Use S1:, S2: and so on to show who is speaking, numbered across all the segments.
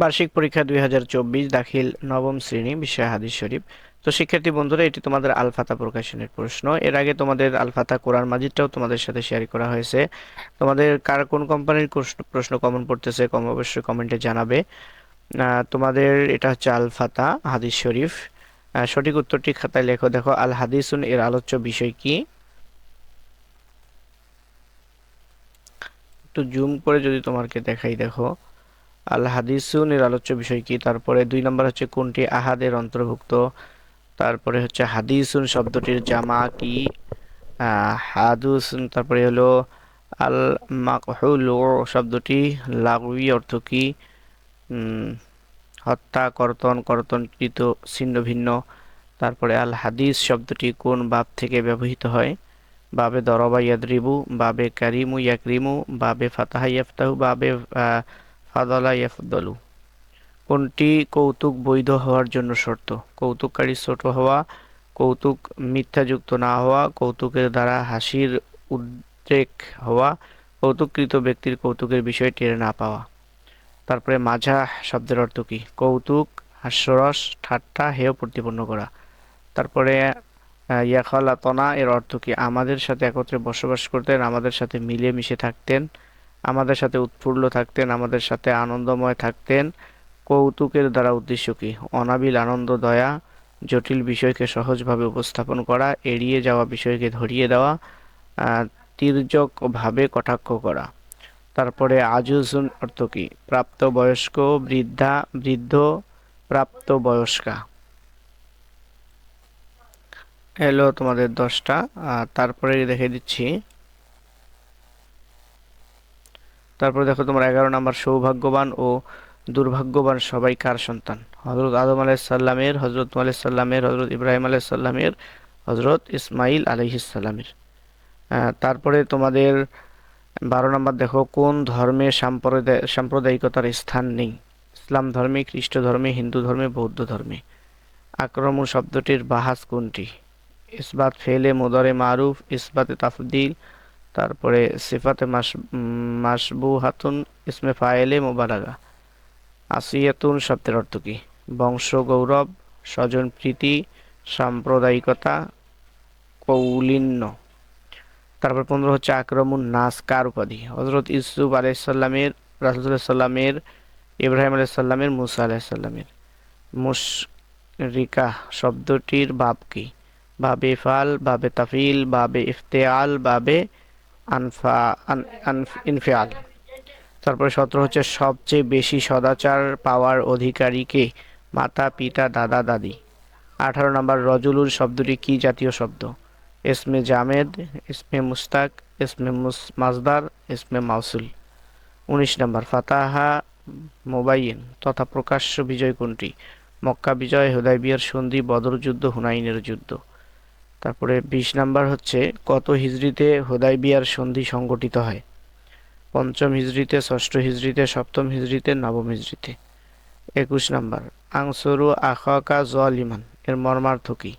S1: বার্ষিক পরীক্ষা দুই হাজার চব্বিশ, দাখিল নবম শ্রেণি, বিষয় হাদিস শরীফ। তো শিক্ষার্থী বন্ধুরা, এটি তোমাদের আলফাতা প্রকাশনের প্রশ্ন। এর আগে তোমাদের আলফাতা কোরআন মাজিদটাও তোমাদের সাথে শেয়ার করা হয়েছে। তোমাদের কার কোন কোম্পানির প্রশ্ন কমন পড়তেছে, কম অবশ্যই কমেন্টে জানাবে। তোমাদের এটা হচ্ছে আলফাতা হাদিস শরীফ। সঠিক উত্তরটি খাতায় লেখো। দেখো, আল হাদিসুন, এর আলোচ্য বিষয় কি? একটু জুম করে যদি তোমাকে দেখাই, দেখো। আল হাদিসুন এর আলোচ্য বিষয় কি? তারপরে দুই নম্বর হচ্ছে কোনটি আহাদের অন্তর্ভুক্ত? তারপরে হচ্ছে হাদিসুন শব্দটির জামা কি? হাদুসুন তারপরে হলো আল মাকহুল শব্দটি লাগুই অর্থ কি? হত্যা, কর্তন, কর্তনকৃত, ছিন্ন, ভিন্ন। তারপরে আল হাদিস শব্দটি কোন বাব থেকে ব্যবহৃত হয়? বাবে দরবা ইয়াদরিবু, বাবে কারিমু ইয়াকরিমু, বাবে ফাতাহা ইয়াফতাহু, বাবে ফাদলা ইয়াফদলু। কোনটি কৌতুক বৈধ হওয়ার জন্য শর্ত? কৌতুককারী ছোট হওয়া, কৌতুক মিথ্যাযুক্ত না হওয়া, কৌতুকের দ্বারা হাসির উদ্রেক হওয়া, কৌতুককৃত ব্যক্তির কৌতুকের বিষয় টেনে না পাওয়া। তারপরে মাঝা শব্দের অর্থ কি? কৌতুক, হাস্যরস, ঠাট্টা, হেয় প্রতিপন্ন করা। তারপরে ইয়াখালাতনা এর অর্থ কি? আমাদের সাথে একত্রে বসবাস করতেন, আমাদের সাথে মিলেমিশে থাকতেন আমাদের সাথে উৎফুল্ল থাকতেন, আমাদের সাথে আনন্দময় থাকতেন। কৌতুকের দ্বারা উদ্দেশ্য কী? অনাবিল আনন্দ, দয়া, জটিল বিষয়কে সহজভাবে উপস্থাপন করা, এড়িয়ে যাওয়া বিষয়কে ধরিয়ে দেওয়া তির্যকভাবে কটাক্ষ করা। তারপরে আজুজুন অর্থ কি? প্রাপ্ত বয়স্ক বৃদ্ধা, বৃদ্ধ প্রাপ্ত বয়স্কা এলো তোমাদের দশটা তারপরে দেখে দিচ্ছি তারপরে দেখো তোমার এগারো নম্বর, সৌভাগ্যবান ও দুর্ভাগ্যবান সবাই কার সন্তান? হজরত আদম আলাইসাল্লামের হজরত আলাইসাল্লামের হজরত ইব্রাহিম আলাইসাল্লামের হজরত ইসমাইল আলহিসাল্লামের তারপরে তোমাদের বারো নম্বর দেখো, কোন ধর্মে সাম্প্রদায় সাম্প্রদায়িকতার স্থান নেই? ইসলাম ধর্মে, খ্রিস্ট ধর্মে, হিন্দু ধর্মে, বৌদ্ধ ধর্মে। আক্রমণ শব্দটির বাহাস কোনটি? ইসবাত, ফেলে, মোদরে, মারুফ, ইসবাতে তাফদিল তারপরে সিফাতে মাস মাসবু হাতুন ইসমে ফায়েলে মোবালাগা আসিয়াতুন শব্দের অর্থ কি? বংশ, গৌরব, স্বজন, প্রীতি, সাম্প্রদায়িকতা, কৌলিন্য। তারপর পনেরো হচ্ছে আক্রমণ নাস কার উপাধি? হজরত ইসুফ আলাইসাল্লামের রাসুল্লাহ সাল্লামের, ইব্রাহিম আলাইসাল্লামের মুসা আলাইসাল্লামের মুশরিকা শব্দটির বাব কি? বাবে ফাল বাবে তাফিল বাবে ইফতেয়াল বাবে আনফা ইনফিয়াল। তারপরে সতেরো হচ্ছে সবচেয়ে বেশি সদাচার পাওয়ার অধিকারীকে মাতা, পিতা, দাদা, দাদি। আঠারো নম্বর, রজুলুল শব্দটি কি জাতীয় শব্দ? ইসমে জামেদ, এসমে মুস্তাক ইসমে মাজদার ইসমে মাউসুল। উনিশ নম্বর, ফাতাহা মোবাইন তথা প্রকাশ্য বিজয় কোনটি? মক্কা বিজয় বিয়ার সন্ধি বদর যুদ্ধ হুনাইনের যুদ্ধ। তারপরে বিশ নাম্বার হচ্ছে, কত হিজড়িতে হোদাই বিয়ার সন্ধি সংগঠিত হয়? পঞ্চম হিজড়িতে, ষষ্ঠ হিজড়িতে, সপ্তম হিজড়িতে, নবম হিজড়িতে। একুশ নাম্বার, আংসরু আখাকা জলিমান, এর মর্মার্থ কী?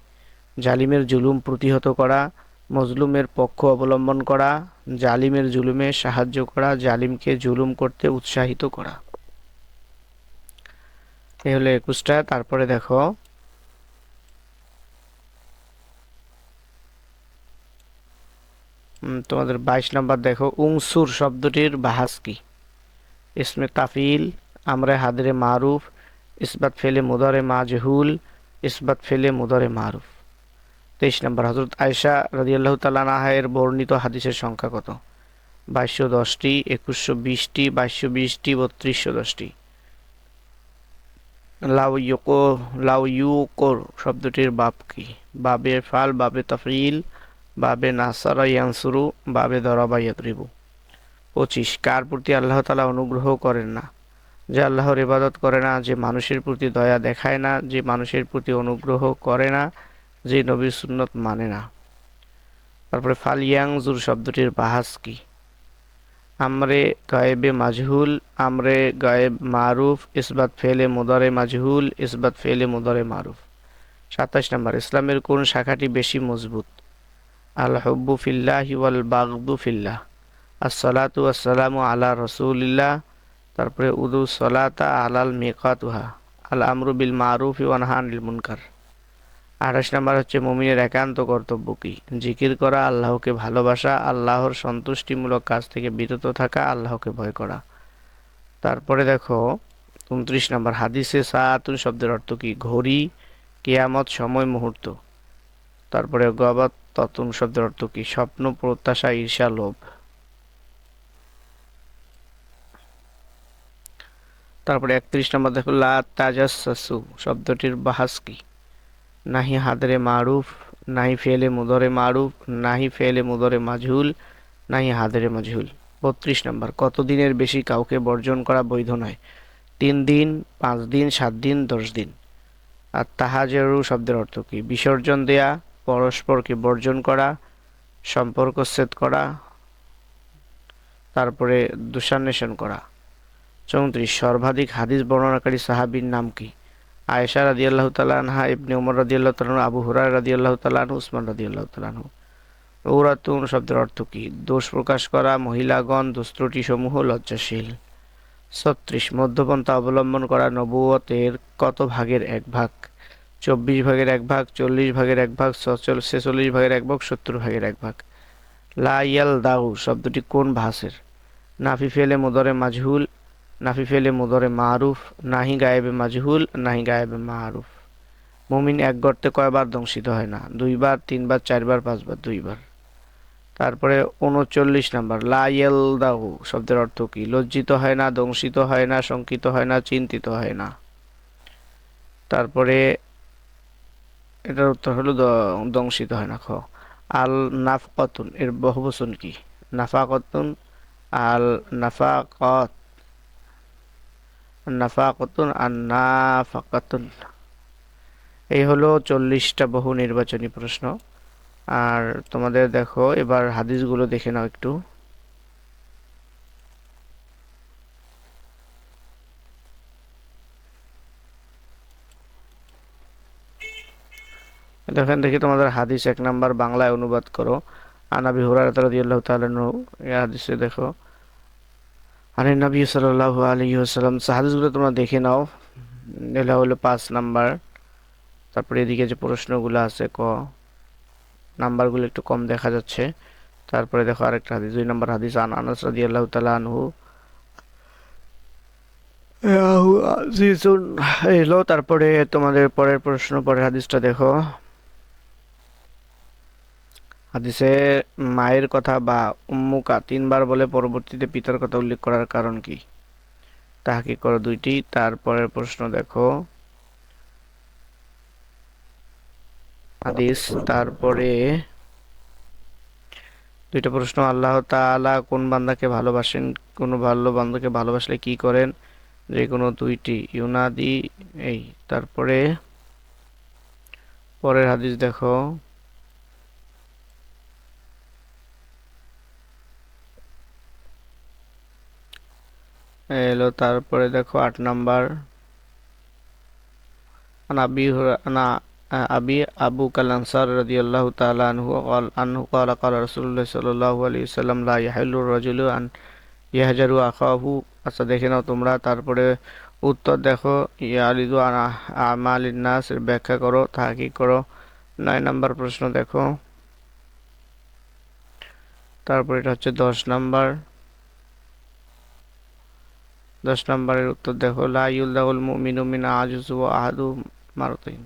S1: জালিমের জুলুম প্রতিহত করা, মজলুমের পক্ষ অবলম্বন করা, জালিমের জুলুমে সাহায্য করা, জালিমকে জুলুম করতে উৎসাহিত করা। এই হলো একুশটা, তারপরে দেখো তোমাদের বাইশ নাম্বার দেখো, উংসুর শব্দটির বাহাস কি? ইসমে তাফিল, আমরে হাদরে মারুফ, ইসবাত ফেলে মুদরে মাজহুল, ইসবাত ফেলে মুদরে মারুফ। তেইশ নম্বর হজরত আয়সা রাজিয়াল্লাহ তালানাহের বর্ণিত হাদিসের সংখ্যা কত? বাইশশো দশটি, একুশশো বিশটি, বাইশশো বিশটি, বত্রিশশো দশটি। লাউ ইউকো, লাউ ইউকোর শব্দটির বাপ কি? বাবে ফাল, বাবে তফরিল বাবে নাসারা ইয়ানসুরু, বাবে দরাবা ইয়াতরিবু পঁচিশ, কার প্রতি আল্লাহ তালা অনুগ্রহ করেন না? যে আল্লাহর ইবাদত করে না, যে মানুষের প্রতি দয়া দেখায় না, যে মানুষের প্রতি অনুগ্রহ করে না, যে নবীর সুন্নত মানে না। তারপরে ফালিয়াংজুর শব্দটির বাহাস কি? আমরে গায়েবে মাজহুল, আমরে গায়েব মারুফ, ইসবাত ফেলে মুদরে মাজহুল, ইসবাত ফেলে মুদরে মারুফ। সাতাশ নম্বর, ইসলামের কোন শাখাটি বেশি মজবুত? আল হব্বু ফিল্লাহ ওয়াল বাগদু ফিল্লাহ। আসসালাতু আসসালামু আলা রসুলিল্লাহ। তারপরে উদু সলাতা আলাল মেকাতুহা। আল আমরু বিল মারুফ ওয়ানহান আনিল মুনকার। আঠাশ নাম্বার হচ্ছে মুমিনের একান্ত কর্তব্য কি? জিকির করা, আল্লাহকে ভালোবাসা, আল্লাহর সন্তুষ্টিমূলক কাজ থেকে বিরত থাকা, আল্লাহকে ভয় করা। তারপরে দেখো, উনত্রিশ নম্বর হাদিসে সাতুন শব্দের অর্থ কি? ঘড়ি, কেয়ামত সময় মুহূর্ত। তারপরে গবাত ততুন শব্দের অর্থ কি? স্বপ্ন, প্রত্যাশা, ঈর্ষা, লোভ। তারপরে একত্রিশ নম্বর দেখো, লা তাজাসু শব্দটির বাহাস কি? নাহি হাদরে মারুফ, নাহি ফেলে মুদরে মারুফ, নাহি ফেলে মুদরে মাজহুল, নাহি হাদরে মাজহুল। বত্রিশ নম্বর, কতদিনের বেশি কাউকে বর্জন করা বৈধ নয়? তিন দিন, পাঁচ দিন, সাত দিন, দশ দিন। আর তাহাজেরু শব্দের অর্থ কি? বিসর্জন দেয়া পরস্পরকে বর্জন করা, সম্পর্ক ছেদ করা, তারপরে দোষান্বেষণ করা। চৌত্রিশ, সর্বাধিক হাদিস বর্ণনাকারী সাহাবীর নাম কি? আয়েশা রাদি আল্লাহ তালানহা ইবনে উমর রাদি আল্লাহ তালানহু আবু হুরায় রাদি আল্লাহ তালানহু উসমান রাদি আল্লাহ তালানহু ঔরাতুন শব্দের অর্থ কি? দোষ প্রকাশ করা, মহিলাগণ দুস্ত্রুটি সমূহ লজ্জাশীল। ছত্রিশ, মধ্যপন্থা অবলম্বন করা, নবুয়তের কত ভাগের এক ভাগ? চব্বিশ ভাগের এক ভাগ, চল্লিশ ভাগের এক ভাগ, ছেচল্লিশ ভাগের এক ভাগ, সত্তর ভাগের এক ভাগ। লা ইয়াল দাউ শব্দটি কোন ভাষের? নাফি ফেলে মুদরে মাজহুল, নাফি ফেলে মুদরে মারুফ, নাহি গায়েবে মাজহুল, নাহি গায়েবে মারুফ। মুমিন এক গর্তে কয়বার দংশিত হয় না? দুইবার, তিনবার, চারবার, পাঁচবার, দুইবার। তারপরে উনচল্লিশ নাম্বার লাইয়েল দাহু শব্দের অর্থ কি? লজ্জিত হয় না, দংশিত হয় না, শঙ্কিত হয় না, চিন্তিত হয় না। তারপরে এটার উত্তর হলো দংশিত হয় না, খ। আল নাফকতুন এর বহুবচন কি? নাফাকতুন আল নাফাকত নাফাকতুন আর নাফাকাতুন এই হলো চল্লিশটা বহু নির্বাচনী প্রশ্ন। আর তোমাদের দেখো, এবার হাদিসগুলো দেখে নাও একটু। দেখেন, দেখি তোমাদের হাদিস এক নাম্বার, বাংলায় অনুবাদ করো। আনাবি হুরায়রা রাদিয়াল্লাহু তাআলা নু এই হাদিসে দেখো। আনি নবী সাল্লাল্লাহু আলাইহি ওয়াসাল্লাম হাদিসগুলো তোমরা দেখে নাও। এটা হলো পাঁচ নাম্বার। তারপরে এদিকে যে প্রশ্নগুলো আছে, ক নাম্বারগুলো একটু কম দেখা যাচ্ছে। তারপরে দেখো আরেকটা হাদিস, দুই নম্বর হাদিস, আন আনাস রাদিয়াল্লাহু তাআলা আনহু। এলো তারপরে তোমাদের পরের প্রশ্ন, পরের হাদিসটা দেখো। হাদিসে মায়ের কথা বা উম্মুকা তিনবার বলে পরবর্তীতে পিতার কথা উল্লেখ করার কারণ কি? তাহাকে করো দুইটি, তারপরের প্রশ্ন দেখো। হাদিস, তারপরে দুইটা প্রশ্ন, আল্লাহ তাআলা কোন বান্দাকে ভালোবাসেন? কোন ভালো বান্দাকে ভালোবাসলে কি করেন? যে কোনো দুইটি, ইউনাদি, এই, তারপরে পরের হাদিস দেখো। এলো তারপরে দেখো আট নাম্বার আনাবি আনা আবি আবু কাল আনসার রাদিয়াল্লাহু তাআলা আনহু قال আনহু قال قال رسول الله صلى الله عليه وسلم لا يحل الرجل ان يهجر اخاه আচ্ছা দেখে নাও তোমরা তারপরে উত্তর দেখো ইয়ালিদু আমালিন নাস ব্যাখ্যা করো তাহাকি করো নয় নাম্বার প্রশ্ন দেখো তারপর এটা হচ্ছে দশ নাম্বার দশ নম্বরের উত্তর দেখো, লা ইউল্লাহুল মুমিনু মিন আজুজু আহাদু মারতাইন।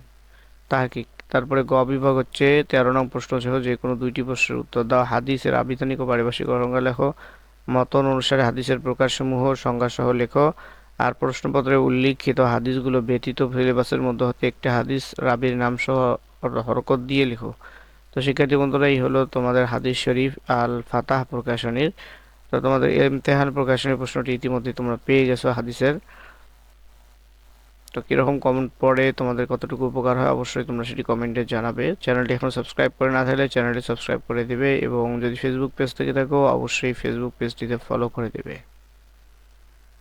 S1: তাহকিক। তারপরে গ বিভাগ হচ্ছে তেরো নং প্রশ্ন সহ যে কোনো দুইটি প্রশ্নের উত্তর দাও। হাদিসের আবিধানিক ও পারিভাষিক সংজ্ঞা লেখো, মতন অনুসারে হাদিসের প্রকাশসমূহ সংজ্ঞা সহ লেখো। আর প্রশ্নপত্রে উল্লিখিত হাদিসগুলো ব্যতীত সিলেবাসের মধ্যে হতে একটি হাদিস রাবির নাম সহ হরকত দিয়ে লেখো। তো শিক্ষার্থী বন্ধুরা, এই হলো তোমাদের হাদিস শরীফ আল ফাতাহ প্রকাশনীর তো তোমাদের ইমতেহান প্রকাশনের প্রশ্নটি ইতিমধ্যে তোমরা পেয়ে গেছো হাদিসের। তো কীরকম কমেন্ট পড়ে, তোমাদের কতটুকু উপকার হয়, অবশ্যই তোমরা সেটি কমেন্টে জানাবে। চ্যানেলটি এখন সাবস্ক্রাইব করে না থাকলে চ্যানেলটি সাবস্ক্রাইব করে দেবে এবং যদি ফেসবুক পেজ থেকে থাকো, অবশ্যই ফেসবুক পেজটিতে ফলো করে দেবে।